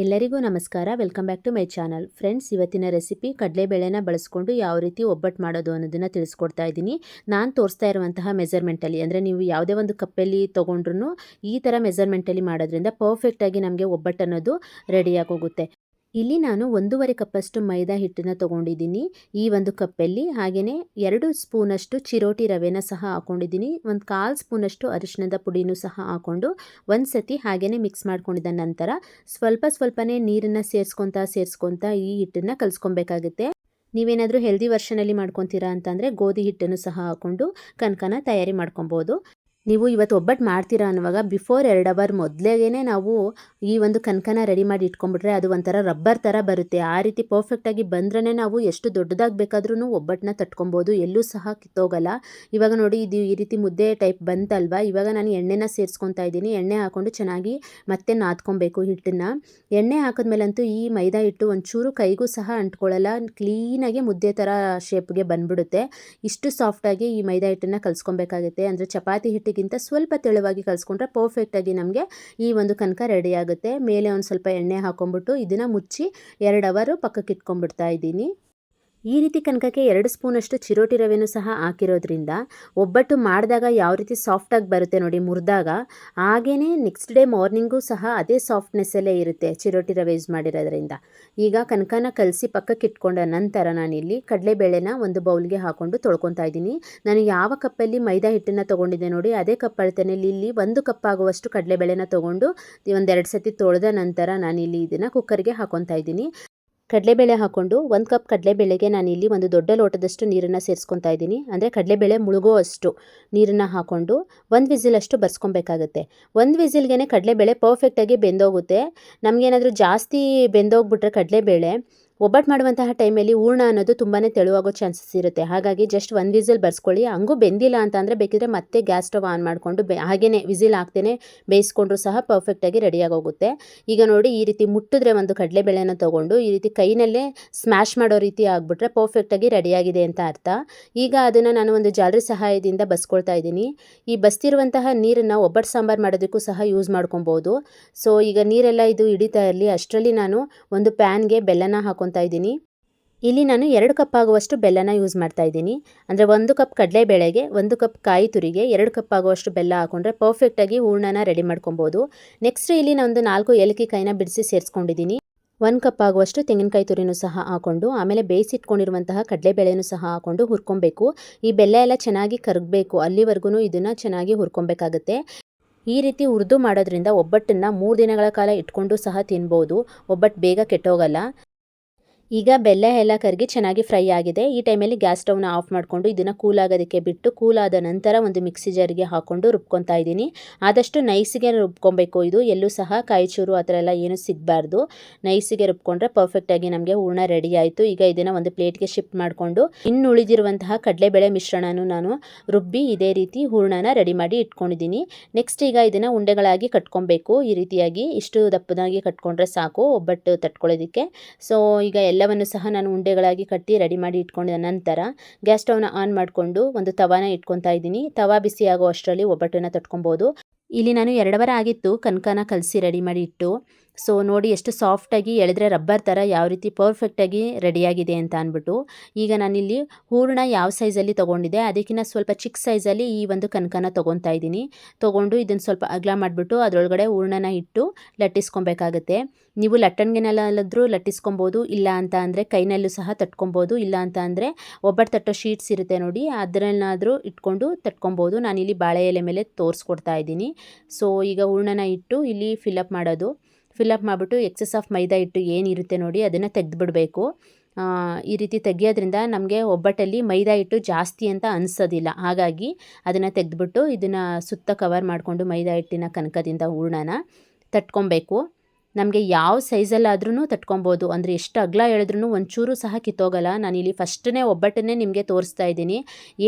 ಎಲ್ಲರಿಗೂ ನಮಸ್ಕಾರ. Welcome back to my channel. Friends, ಇವತ್ತಿನ ರೆಸಿಪಿ ಕಡಲೆಬೇಳೆನ ಬಳಸ್ಕೊಂಡು ಯಾವ ರೀತಿ ಒಬ್ಬಟ್ಟು ಮಾಡೋದು ಅನ್ನೋದನ್ನು ತಿಳಿಸ್ಕೊಡ್ತಾ ಇದ್ದೀನಿ. ನಾನು ತೋರಿಸ್ತಾ ಇರುವಂತಹ ಮೆಜರ್ಮೆಂಟಲ್ಲಿ ಅಂದರೆ ನೀವು ಯಾವುದೇ ಒಂದು ಕಪ್ಪಲ್ಲಿ ತೊಗೊಂಡ್ರು ಈ ಥರ ಮೆಜರ್ಮೆಂಟಲ್ಲಿ ಮಾಡೋದ್ರಿಂದ ಪರ್ಫೆಕ್ಟಾಗಿ ನಮಗೆ ಒಬ್ಬಟ್ಟು ಅನ್ನೋದು ರೆಡಿಯಾಗಿ ಹೋಗುತ್ತೆ ಇಲ್ಲಿ ನಾನು ಒಂದೂವರೆ ಕಪ್ಪಷ್ಟು ಮೈದಾ ಹಿಟ್ಟನ್ನು ತೊಗೊಂಡಿದ್ದೀನಿ. ಈ ಒಂದು ಕಪ್ಪಲ್ಲಿ ಹಾಗೆಯೇ ಎರಡು ಸ್ಪೂನಷ್ಟು ಚಿರೋಟಿ ರವೆನ ಸಹ ಹಾಕ್ಕೊಂಡಿದ್ದೀನಿ ಒಂದು ಕಾಲು ಸ್ಪೂನಷ್ಟು ಅರಿಶಿಣದ ಪುಡಿನೂ ಸಹ ಹಾಕ್ಕೊಂಡು ಒಂದು ಸತಿ ಹಾಗೆಯೇ ಮಿಕ್ಸ್ ಮಾಡ್ಕೊಂಡಿದ್ದ ನಂತರ ಸ್ವಲ್ಪ ಸ್ವಲ್ಪನೇ ನೀರನ್ನು ಸೇರಿಸ್ಕೊತಾ ಸೇರಿಸ್ಕೊತಾ ಈ ಹಿಟ್ಟನ್ನು ಕಲಿಸ್ಕೊಬೇಕಾಗುತ್ತೆ. ನೀವೇನಾದರೂ ಹೆಲ್ದಿ ವರ್ಷನಲ್ಲಿ ಮಾಡ್ಕೊತೀರಾ ಅಂತಂದರೆ ಗೋಧಿ ಹಿಟ್ಟನ್ನು ಸಹ ಹಾಕ್ಕೊಂಡು ಕನಕನ ತಯಾರಿ ಮಾಡ್ಕೊಬೋದು. ನೀವು ಇವತ್ತು ಒಬ್ಬಟ್ಟು ಮಾಡ್ತೀರಾ ಅನ್ನುವಾಗ ಬಿಫೋರ್ ಎರಡು ಅವರ್ ಮೊದಲೇಗೇ ನಾವು ಈ ಒಂದು ಕನಕನ ರೆಡಿ ಮಾಡಿ ಇಟ್ಕೊಂಡ್ಬಿಟ್ರೆ ಅದು ಒಂಥರ ರಬ್ಬರ್ ಥರ ಬರುತ್ತೆ. ಆ ರೀತಿ ಪರ್ಫೆಕ್ಟಾಗಿ ಬಂದ್ರೇ ನಾವು ಎಷ್ಟು ದೊಡ್ಡದಾಗಿ ಬೇಕಾದ್ರೂ ಒಬ್ಬಟ್ಟನ್ನ ತಟ್ಕೊಬೋದು. ಎಲ್ಲೂ ಸಹ ಕಿತ್ತೋಗಲ್ಲ. ಇವಾಗ ನೋಡಿ ಇದು ಈ ರೀತಿ ಮುದ್ದೆ ಟೈಪ್ ಬಂತಲ್ವಾ? ಇವಾಗ ನಾನು ಎಣ್ಣೆನ ಸೇರಿಸ್ಕೊತಾ ಇದ್ದೀನಿ. ಎಣ್ಣೆ ಹಾಕ್ಕೊಂಡು ಚೆನ್ನಾಗಿ ಮತ್ತೆ ನಾದ್ಕೊಬೇಕು ಹಿಟ್ಟನ್ನು. ಎಣ್ಣೆ ಹಾಕಿದ್ಮೇಲಂತೂ ಈ ಮೈದಾ ಹಿಟ್ಟು ಒಂಚೂರು ಕೈಗೂ ಸಹ ಅಂಟ್ಕೊಳ್ಳಲ್ಲ. ಕ್ಲೀನಾಗಿ ಮುದ್ದೆ ಥರ ಶೇಪ್ಗೆ ಬಂದ್ಬಿಡುತ್ತೆ. ಇಷ್ಟು ಸಾಫ್ಟಾಗಿ ಈ ಮೈದಾ ಹಿಟ್ಟನ್ನು ಕಲಿಸ್ಕೊಬೇಕಾಗುತ್ತೆ. ಅಂದರೆ ಚಪಾತಿ ಹಿಟ್ಟಿಗೆ ಗಿಂತ ಸ್ವಲ್ಪ ತೆಳುವಾಗಿ ಕಲಿಸ್ಕೊಂಡ್ರೆ ಪರ್ಫೆಕ್ಟಾಗಿ ನಮಗೆ ಈ ಒಂದು ಕನಕ ರೆಡಿ ಆಗುತ್ತೆ. ಮೇಲೆ ಒಂದು ಸ್ವಲ್ಪ ಎಣ್ಣೆ ಹಾಕೊಂಡ್ಬಿಟ್ಟು ಇದನ್ನು ಮುಚ್ಚಿ ಎರಡು ಅವರು ಪಕ್ಕಕ್ಕೆ ಇಟ್ಕೊಂಡ್ಬಿಡ್ತಾ ಇದ್ದೀನಿ. ಈ ರೀತಿ ಕನಕಕ್ಕೆ ಎರಡು ಸ್ಪೂನಷ್ಟು ಚಿರೋಟಿ ರವೆನೂ ಸಹ ಹಾಕಿರೋದ್ರಿಂದ ಒಬ್ಬಟ್ಟು ಮಾಡಿದಾಗ ಯಾವ ರೀತಿ ಸಾಫ್ಟಾಗಿ ಬರುತ್ತೆ ನೋಡಿ ಮುರಿದಾಗ ಹಾಗೆಯೇ ನೆಕ್ಸ್ಟ್ ಡೇ ಮಾರ್ನಿಂಗೂ ಸಹ ಅದೇ ಸಾಫ್ಟ್ನೆಸ್ಸಲ್ಲೇ ಇರುತ್ತೆ ಚಿರೋಟಿ ರವೆ ಯೂಸ್ ಮಾಡಿರೋದ್ರಿಂದ. ಈಗ ಕನಕನ ಕಲಸಿ ಪಕ್ಕಕ್ಕೆ ಇಟ್ಕೊಂಡ ನಂತರ ನಾನಿಲ್ಲಿ ಕಡಲೆಬೇಳೆನ ಒಂದು ಬೌಲ್ಗೆ ಹಾಕ್ಕೊಂಡು ತೊಳ್ಕೊತಾ ಇದ್ದೀನಿ. ನಾನು ಯಾವ ಕಪ್ಪಲ್ಲಿ ಮೈದಾ ಹಿಟ್ಟನ್ನು ತೊಗೊಂಡಿದ್ದೆ ನೋಡಿ ಅದೇ ಕಪ್ ಅಳತೆನಲ್ಲಿ ಇಲ್ಲಿ ಒಂದು ಕಪ್ ಆಗುವಷ್ಟು ಕಡಲೆಬೇಳೆನ ತೊಗೊಂಡು ಒಂದೆರಡು ಸತಿ ತೊಳೆದ ನಂತರ ನಾನಿಲ್ಲಿ ಇದನ್ನು ಕುಕ್ಕರ್ಗೆ ಹಾಕೊತಾ ಇದ್ದೀನಿ. ಕಡಲೆಬೇಳೆ ಹಾಕ್ಕೊಂಡು ಒಂದು ಕಪ್ ಕಡಲೆಬೇಳೆಗೆ ನಾನು ಇಲ್ಲಿ ಒಂದು ದೊಡ್ಡ ಲೋಟದಷ್ಟು ನೀರನ್ನು ಸೇರಿಸ್ಕೊತಾ ಇದ್ದೀನಿ. ಅಂದರೆ ಕಡಲೆಬೇಳೆ ಮುಳುಗೋ ಅಷ್ಟು ನೀರನ್ನು ಹಾಕ್ಕೊಂಡು ಒಂದು ವಿಸಿಲಷ್ಟು ಬರ್ಸ್ಕೊಬೇಕಾಗುತ್ತೆ. ಒಂದು ವಿಸಿಲ್ಗೆ ಕಡಲೆಬೇಳೆ ಪರ್ಫೆಕ್ಟಾಗಿ ಬೆಂದೋಗುತ್ತೆ. ನಮಗೇನಾದರೂ ಜಾಸ್ತಿ ಬೆಂದೋಗ್ಬಿಟ್ರೆ ಕಡಲೆಬೇಳೆ ಒಬ್ಬಟ್ಟು ಮಾಡುವಂತಹ ಟೈಮಲ್ಲಿ ಹೂರ್ಣ ಅನ್ನೋದು ತುಂಬಾ ತೆಳುವಾಗೋ ಚಾನ್ಸಸ್ ಇರುತ್ತೆ. ಹಾಗಾಗಿ ಜಸ್ಟ್ ಒಂದು ವಿಸಿಲ್ ಬರ್ಸ್ಕೊಳ್ಳಿ. ಹಂಗೂ ಬೆಂದಿಲ್ಲ ಅಂತ ಅಂದರೆ ಬೇಕಿದ್ರೆ ಮತ್ತೆ ಗ್ಯಾಸ್ ಸ್ಟವ್ ಆನ್ ಮಾಡಿಕೊಂಡು ಬೆ ಹಾಗೆಯೇ ವಿಸಿಲ್ ಹಾಕ್ತೇನೆ ಬೇಯಿಸ್ಕೊಂಡ್ರೂ ಸಹ ಪರ್ಫೆಕ್ಟಾಗಿ ರೆಡಿಯಾಗೋಗುತ್ತೆ ಈಗ ನೋಡಿ ಈ ರೀತಿ ಮುಟ್ಟಿದ್ರೆ ಒಂದು ಕಡಲೆಬೇಳೆನ ತೊಗೊಂಡು ಈ ರೀತಿ ಕೈನಲ್ಲೇ ಸ್ಮ್ಯಾಶ್ ಮಾಡೋ ರೀತಿ ಆಗಿಬಿಟ್ರೆ ಪರ್ಫೆಕ್ಟಾಗಿ ರೆಡಿಯಾಗಿದೆ ಅಂತ ಅರ್ಥ. ಈಗ ಅದನ್ನು ನಾನು ಒಂದು ಜಾಲರಿ ಸಹಾಯದಿಂದ ಬಸ್ಕೊಳ್ತಾ ಇದ್ದೀನಿ. ಈ ಬಸ್ತಿರುವಂತಹ ನೀರನ್ನು ಒಬ್ಬಟ್ಟು ಸಾಂಬಾರು ಮಾಡೋದಕ್ಕೂ ಸಹ ಯೂಸ್ ಮಾಡ್ಕೊಬೋದು. ಸೊ ಈಗ ನೀರೆಲ್ಲ ಇದು ಹಿಡಿತಾ ಇರಲಿ. ಅಷ್ಟರಲ್ಲಿ ನಾನು ಒಂದು ಪ್ಯಾನ್ಗೆ ಬೆಲ್ಲನ ಹಾಕೊಂಡು ಹಾಕ್ಕೊತಾ ಇದ್ದೀನಿ. ಇಲ್ಲಿ ನಾನು ಎರಡು ಕಪ್ ಆಗುವಷ್ಟು ಬೆಲ್ಲನ ಯೂಸ್ ಮಾಡ್ತಾ ಇದ್ದೀನಿ. ಅಂದರೆ ಒಂದು ಕಪ್ ಕಡಲೆಬೇಳೆಗೆ, ಒಂದು ಕಪ್ ಕಾಯಿ ತುರಿಗೆ, ಎರಡು ಕಪ್ ಆಗುವಷ್ಟು ಬೆಲ್ಲ ಹಾಕೊಂಡ್ರೆ ಪರ್ಫೆಕ್ಟಾಗಿ ಹೂರ್ಣನ ರೆಡಿ ಮಾಡ್ಕೊಬೋದು. ನೆಕ್ಸ್ಟ್ ಇಲ್ಲಿ ನಾನು ಒಂದು ನಾಲ್ಕು ಏಲಕ್ಕಿ ಕಾಯಿನ ಬಿಡಿಸಿ ಸೇರಿಸ್ಕೊಂಡಿದ್ದೀನಿ. ಒಂದು ಕಪ್ ಆಗುವಷ್ಟು ತೆಂಗಿನಕಾಯಿ ತುರಿನು ಸಹ ಹಾಕೊಂಡು, ಆಮೇಲೆ ಬೇಯಿಸಿಟ್ಕೊಂಡಿರುವಂತಹ ಕಡಲೆಬೇಳೆನೂ ಸಹ ಹಾಕೊಂಡು ಹುರ್ಕೊಬೇಕು. ಈ ಬೆಲ್ಲ ಎಲ್ಲ ಚೆನ್ನಾಗಿ ಕರಗಬೇಕು. ಅಲ್ಲಿವರೆಗೂ ಇದನ್ನು ಚೆನ್ನಾಗಿ ಹುರ್ಕೊಬೇಕಾಗುತ್ತೆ. ಈ ರೀತಿ ಹುರಿದು ಮಾಡೋದ್ರಿಂದ ಒಬ್ಬಟ್ಟನ್ನು ಮೂರು ದಿನಗಳ ಕಾಲ ಇಟ್ಕೊಂಡು ಸಹ ತಿನ್ಬೋದು. ಒಬ್ಬಟ್ಟು ಬೇಗ ಕೆಟ್ಟೋಗಲ್ಲ. ಈಗ ಬೆಲ್ಲ ಎಲ್ಲ ಕರಗಿ ಚೆನ್ನಾಗಿ ಫ್ರೈ ಆಗಿದೆ. ಈ ಟೈಮಲ್ಲಿ ಗ್ಯಾಸ್ ಸ್ಟವ್ನ ಆಫ್ ಮಾಡಿಕೊಂಡು ಇದನ್ನು ಕೂಲ್ ಆಗೋದಕ್ಕೆ ಬಿಟ್ಟು ಕೂಲ್ ಆದ ನಂತರ ಒಂದು ಮಿಕ್ಸಿ ಜಾರಿಗೆ ಹಾಕ್ಕೊಂಡು ರುಬ್ಕೊತಾ ಇದ್ದೀನಿ. ಆದಷ್ಟು ನೈಸಿಗೆ ರುಬ್ಕೊಬೇಕು ಇದು. ಎಲ್ಲೂ ಸಹ ಕಾಯಿಚೂರು ಆ ಥರ ಎಲ್ಲ ಏನೂ ಸಿಗಬಾರ್ದು. ನೈಸಿಗೆ ರುಬ್ಕೊಂಡ್ರೆ ಪರ್ಫೆಕ್ಟಾಗಿ ನಮಗೆ ಹೂರ್ಣ ರೆಡಿ ಆಯಿತು. ಈಗ ಇದನ್ನು ಒಂದು ಪ್ಲೇಟ್ಗೆ ಶಿಫ್ಟ್ ಮಾಡಿಕೊಂಡು ಇನ್ನು ಉಳಿದಿರುವಂತಹ ಕಡಲೆಬೇಳೆ ಮಿಶ್ರಣನೂ ನಾನು ರುಬ್ಬಿ ಇದೇ ರೀತಿ ಹೂರ್ಣನ ರೆಡಿ ಮಾಡಿ ಇಟ್ಕೊಂಡಿದ್ದೀನಿ. ನೆಕ್ಸ್ಟ್ ಈಗ ಇದನ್ನು ಉಂಡೆಗಳಾಗಿ ಕಟ್ಕೊಬೇಕು. ಈ ರೀತಿಯಾಗಿ ಇಷ್ಟು ದಪ್ಪದಾಗಿ ಕಟ್ಕೊಂಡ್ರೆ ಸಾಕು, ಒಬ್ಬಟ್ಟು ತಟ್ಕೊಳ್ಳೋದಕ್ಕೆ. ಸೊ ಈಗ ಎಲ್ಲವನ್ನು ಸಹ ನಾನು ಉಂಡೆಗಳಾಗಿ ಕಟ್ಟಿ ರೆಡಿ ಮಾಡಿ ಇಟ್ಕೊಂಡಿದ ನಂತರ ಗ್ಯಾಸ್ ಸ್ಟವ್ನ ಆನ್ ಮಾಡಿಕೊಂಡು ಒಂದು ತವಾನ ಇಟ್ಕೊತಾ ಇದ್ದೀನಿ. ತವಾ ಬಿಸಿ ಆಗೋ ಅಷ್ಟರಲ್ಲಿ ಒಬ್ಬಟ್ಟನ್ನು ತಟ್ಕೊಬೋದು. ಇಲ್ಲಿ ನಾನು ಎರಡವರ ಆಗಿತ್ತು. ಕನಕನ ಕಲಸಿ ರೆಡಿ ಮಾಡಿ ಇಟ್ಟು ಸೊ ನೋಡಿ ಎಷ್ಟು ಸಾಫ್ಟಾಗಿ ಎಳೆದ್ರೆ ರಬ್ಬರ್ ಥರ ಯಾವ ರೀತಿ ಪರ್ಫೆಕ್ಟಾಗಿ ರೆಡಿಯಾಗಿದೆ ಅಂತ ಅಂದ್ಬಿಟ್ಟು, ಈಗ ನಾನಿಲ್ಲಿ ಹೂರಣ ಯಾವ ಸೈಜಲ್ಲಿ ತೊಗೊಂಡಿದ್ದೆ ಅದಕ್ಕಿಂತ ಸ್ವಲ್ಪ ಚಿಕ್ಕ ಸೈಜಲ್ಲಿ ಈ ಒಂದು ಕನಕನ ತೊಗೊತಾ ಇದ್ದೀನಿ. ತೊಗೊಂಡು ಇದನ್ನು ಸ್ವಲ್ಪ ಅಗಲ ಮಾಡಿಬಿಟ್ಟು ಅದರೊಳಗಡೆ ಹೂರಣನ ಇಟ್ಟು ಲಟ್ಟಿಸ್ಕೊಬೇಕಾಗುತ್ತೆ. ನೀವು ಲಟ್ಟಣಿಗೆನಲ್ಲಾದರೂ ಲಟ್ಟಿಸ್ಕೊಬೋದು, ಇಲ್ಲ ಅಂತ ಅಂದರೆ ಕೈನಲ್ಲೂ ಸಹ ತಟ್ಕೊಬೋದು, ಇಲ್ಲ ಅಂತ ಅಂದರೆ ಒಬ್ಬರು ತಟ್ಟೋ ಶೀಟ್ಸ್ ಇರುತ್ತೆ ನೋಡಿ, ಅದರಲ್ಲಾದರೂ ಇಟ್ಕೊಂಡು ತಟ್ಕೊಬೋದು. ನಾನಿಲ್ಲಿ ಬಾಳೆ ಎಲೆ ಮೇಲೆ ತೋರಿಸ್ಕೊಡ್ತಾ ಇದ್ದೀನಿ. ಸೊ ಈಗ ಹೂರಣನ ಇಟ್ಟು ಇಲ್ಲಿ ಫಿಲಪ್ ಮಾಡೋದು. ಫಿಲಪ್ ಮಾಡಿಬಿಟ್ಟು ಎಕ್ಸಸ್ ಆಫ್ ಮೈದಾ ಹಿಟ್ಟು ಏನಿರುತ್ತೆ ನೋಡಿ ಅದನ್ನು ತೆಗೆದುಬಿಡಬೇಕು. ಈ ರೀತಿ ತೆಗೆಯೋದ್ರಿಂದ ನಮಗೆ ಒಬ್ಬಟ್ಟಲ್ಲಿ ಮೈದಾ ಹಿಟ್ಟು ಜಾಸ್ತಿ ಅಂತ ಅನಿಸೋದಿಲ್ಲ. ಹಾಗಾಗಿ ಅದನ್ನು ತೆಗೆದುಬಿಟ್ಟು ಇದನ್ನು ಸುತ್ತ ಕವರ್ ಮಾಡಿಕೊಂಡು ಮೈದಾ ಹಿಟ್ಟಿನ ಕನಕದಿಂದ ಹೂರ್ಣನ ತಟ್ಕೊಬೇಕು. ನಮಗೆ ಯಾವ ಸೈಜಲ್ಲಾದ್ರೂ ತಟ್ಕೊಬೋದು. ಅಂದರೆ ಎಷ್ಟು ಅಗಲ ಹೇಳಿದ್ರೂ ಒಂಚೂರು ಸಹ ಕಿತ್ತೋಗಲ್ಲ. ಇಲ್ಲಿ ಫಸ್ಟ್ನೇ ಒಬ್ಬಟ್ಟನ್ನೇ ನಿಮಗೆ ತೋರಿಸ್ತಾ ಇದ್ದೀನಿ.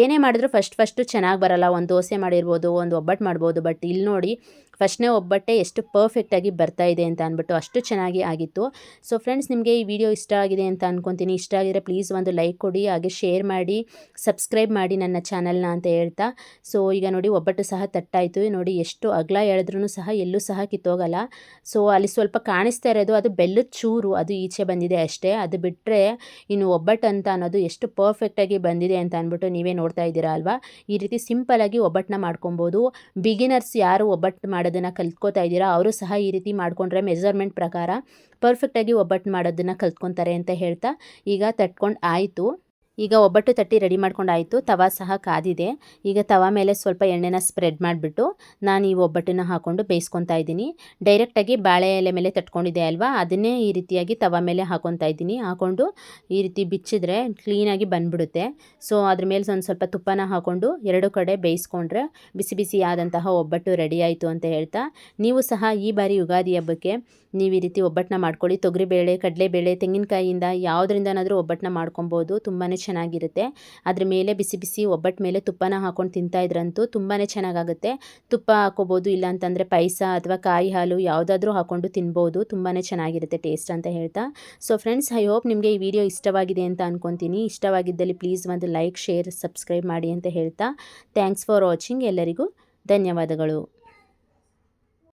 ಏನೇ ಮಾಡಿದ್ರು ಫಸ್ಟ್ ಫಸ್ಟು ಚೆನ್ನಾಗಿ ಬರಲ್ಲ. ಒಂದು ದೋಸೆ ಮಾಡಿರ್ಬೋದು, ಒಂದು ಒಬ್ಬಟ್ಟು ಮಾಡ್ಬೋದು. ಬಟ್ ಇಲ್ಲಿ ನೋಡಿ ಫಸ್ಟ್ನೇ ಒಬ್ಬಟ್ಟೆ ಎಷ್ಟು ಪರ್ಫೆಕ್ಟಾಗಿ ಬರ್ತಾ ಇದೆ ಅಂತ ಅಂದ್ಬಿಟ್ಟು ಅಷ್ಟು ಚೆನ್ನಾಗಿ ಆಗಿತ್ತು. ಸೊ ಫ್ರೆಂಡ್ಸ್ ನಿಮಗೆ ಈ ವಿಡಿಯೋ ಇಷ್ಟ ಆಗಿದೆ ಅಂತ ಅನ್ಕೊತೀನಿ. ಇಷ್ಟ ಆಗಿದ್ರೆ ಪ್ಲೀಸ್ ಒಂದು ಲೈಕ್ ಕೊಡಿ, ಹಾಗೆ ಶೇರ್ ಮಾಡಿ ಸಬ್ಸ್ಕ್ರೈಬ್ ಮಾಡಿ ನನ್ನ ಚಾನಲ್ನ ಅಂತ ಹೇಳ್ತಾ. ಸೊ ಈಗ ನೋಡಿ ಒಬ್ಬಟ್ಟು ಸಹ ತಟ್ಟಾಯಿತು. ನೋಡಿ ಎಷ್ಟು ಅಗಲ ಎಳೆದ್ರೂ ಸಹ ಎಲ್ಲೂ ಸಹ ಕಿತ್ತೋಗಲ್ಲ. ಸೊ ಅಲ್ಲಿ ಸ್ವಲ್ಪ ಕಾಣಿಸ್ತಾ ಇರೋದು ಅದು ಬೆಲ್ಲದ ಚೂರು, ಅದು ಈಚೆ ಬಂದಿದೆ ಅಷ್ಟೇ. ಅದು ಬಿಟ್ಟರೆ ಇನ್ನು ಒಬ್ಬಟ್ಟು ಅಂತ ಅನ್ನೋದು ಎಷ್ಟು ಪರ್ಫೆಕ್ಟಾಗಿ ಬಂದಿದೆ ಅಂತ ಅಂದ್ಬಿಟ್ಟು ನೀವೇ ನೋಡ್ತಾ ಇದ್ದೀರಾ ಅಲ್ವಾ? ಈ ರೀತಿ ಸಿಂಪಲಾಗಿ ಒಬ್ಬಟ್ಟನ್ನ ಮಾಡ್ಕೊಬೋದು. ಬಿಗಿನರ್ಸ್ ಯಾರು ಒಬ್ಬಟ್ಟು ಮಾಡೋದನ್ನು ಕಲ್ತ್ಕೊತಾ ಇದ್ದೀರಾ? ಅವರು ಸಹ ಈ ರೀತಿ ಮಾಡಿಕೊಂಡ್ರೆ ಮೆಜರ್ಮೆಂಟ್ ಪ್ರಕಾರ ಪರ್ಫೆಕ್ಟಾಗಿ ಒಬ್ಬಟ್ಟು ಮಾಡೋದನ್ನು ಕಲ್ತ್ಕೊತಾರೆ ಅಂತ ಹೇಳ್ತಾ ಈಗ ತಟ್ಕೊಂಡು ಆಯಿತು. ಈಗ ಒಬ್ಬಟ್ಟು ತಟ್ಟಿ ರೆಡಿ ಮಾಡ್ಕೊಂಡಾಯಿತು. ತವಾ ಸಹ ಕಾದಿದೆ. ಈಗ ತವಾ ಮೇಲೆ ಸ್ವಲ್ಪ ಎಣ್ಣೆನ ಸ್ಪ್ರೆಡ್ ಮಾಡಿಬಿಟ್ಟು ನಾನು ಈ ಒಬ್ಬಟ್ಟನ್ನು ಹಾಕ್ಕೊಂಡು ಬೇಯಿಸ್ಕೊತಾ ಇದ್ದೀನಿ. ಡೈರೆಕ್ಟಾಗಿ ಬಾಳೆ ಎಲೆ ಮೇಲೆ ತಟ್ಕೊಂಡಿದೆ ಅಲ್ವಾ? ಅದನ್ನೇ ಈ ರೀತಿಯಾಗಿ ತವಾ ಮೇಲೆ ಹಾಕೊತಾ ಇದ್ದೀನಿ. ಹಾಕ್ಕೊಂಡು ಈ ರೀತಿ ಬಿಚ್ಚಿದ್ರೆ ಕ್ಲೀನಾಗಿ ಬಂದ್ಬಿಡುತ್ತೆ. ಸೊ ಅದ್ರ ಮೇಲೆ ಒಂದು ಸ್ವಲ್ಪ ತುಪ್ಪನ ಹಾಕ್ಕೊಂಡು ಎರಡು ಕಡೆ ಬೇಯಿಸ್ಕೊಂಡ್ರೆ ಬಿಸಿ ಬಿಸಿ ಆದಂತಹ ಒಬ್ಬಟ್ಟು ರೆಡಿ ಆಯಿತು ಅಂತ ಹೇಳ್ತಾ. ನೀವು ಸಹ ಈ ಬಾರಿ ಯುಗಾದಿ ಹಬ್ಬಕ್ಕೆ ನೀವು ಈ ರೀತಿ ಒಬ್ಬಟ್ಟನ್ನ ಮಾಡ್ಕೊಳ್ಳಿ. ತೊಗರಿಬೇಳೆ, ಕಡಲೆಬೇಳೆ, ತೆಂಗಿನಕಾಯಿಯಿಂದ ಯಾವುದರಿಂದನಾದರೂ ಒಬ್ಬಟ್ಟನ್ನ ಮಾಡ್ಕೊಬೋದು. ತುಂಬಾ ಚೆನ್ನಾಗಿರುತ್ತೆ. ಅದ್ರ ಮೇಲೆ ಬಿಸಿ ಬಿಸಿ ಒಬ್ಬಟ್ಟು ಮೇಲೆ ತುಪ್ಪನ ಹಾಕೊಂಡು ತಿಂತಾ ಇದ್ರಂತೂ ತುಂಬಾ ಚೆನ್ನಾಗಾಗುತ್ತೆ. ತುಪ್ಪ ಹಾಕೋಬೋದು ಇಲ್ಲ ಅಂತಂದರೆ ಪಾಯಸ ಅಥವಾ ಕಾಯಿ ಹಾಲು ಯಾವುದಾದ್ರೂ ಹಾಕ್ಕೊಂಡು ತಿನ್ಬೋದು. ತುಂಬಾ ಚೆನ್ನಾಗಿರುತ್ತೆ ಟೇಸ್ಟ್ ಅಂತ ಹೇಳ್ತಾ. ಸೊ ಫ್ರೆಂಡ್ಸ್, ಐ ಹೋಪ್ ನಿಮಗೆ ಈ ವಿಡಿಯೋ ಇಷ್ಟವಾಗಿದೆ ಅಂತ ಅನ್ಕೊತೀನಿ. ಇಷ್ಟವಾಗಿದ್ದಲ್ಲಿ ಪ್ಲೀಸ್ ಒಂದು ಲೈಕ್, ಶೇರ್, ಸಬ್ಸ್ಕ್ರೈಬ್ ಮಾಡಿ ಅಂತ ಹೇಳ್ತಾ. Thanks for watching. ಎಲ್ಲರಿಗೂ ಧನ್ಯವಾದಗಳು.